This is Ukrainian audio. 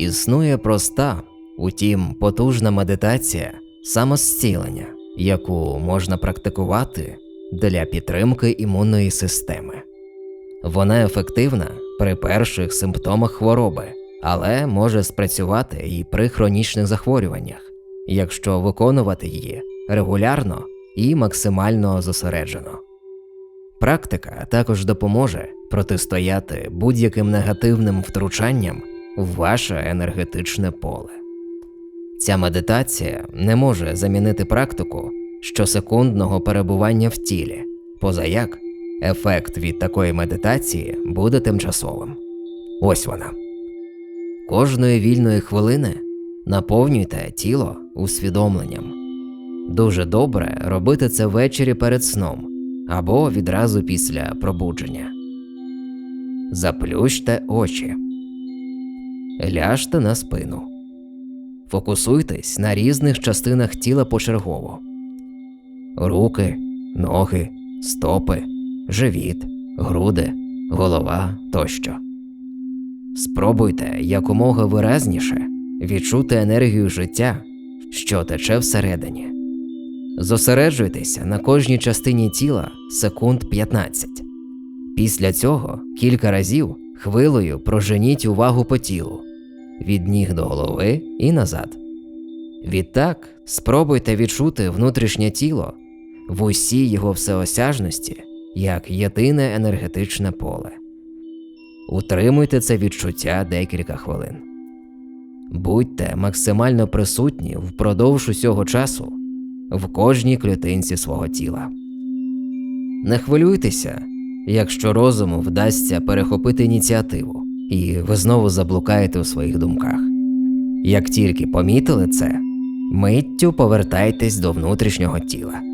Існує проста, утім потужна медитація самозцілення, яку можна практикувати для підтримки імунної системи. Вона ефективна при перших симптомах хвороби, але може спрацювати і при хронічних захворюваннях, якщо виконувати її регулярно і максимально зосереджено. Практика також допоможе протистояти будь-яким негативним втручанням ваше енергетичне поле. Ця медитація не може замінити практику щосекундного перебування в тілі, позаяк ефект від такої медитації буде тимчасовим. Ось вона. Кожної вільної хвилини наповнюйте тіло усвідомленням. Дуже добре робити це ввечері перед сном або відразу після пробудження. Заплющте очі. Ляжте на спину. Фокусуйтесь на різних частинах тіла почергово: руки, ноги, стопи, живіт, груди, голова тощо. Спробуйте якомога виразніше відчути енергію життя, що тече всередині. Зосереджуйтеся на кожній частині тіла секунд 15. Після цього кілька разів хвилею проженіть увагу по тілу від ніг до голови і назад. Відтак спробуйте відчути внутрішнє тіло в усій його всеосяжності як єдине енергетичне поле. Утримуйте це відчуття декілька хвилин. Будьте максимально присутні впродовж усього часу в кожній клітинці свого тіла. Не хвилюйтеся, якщо розуму вдасться перехопити ініціативу, і ви знову заблукаєте у своїх думках. Як тільки помітили це, миттю повертайтесь до внутрішнього тіла.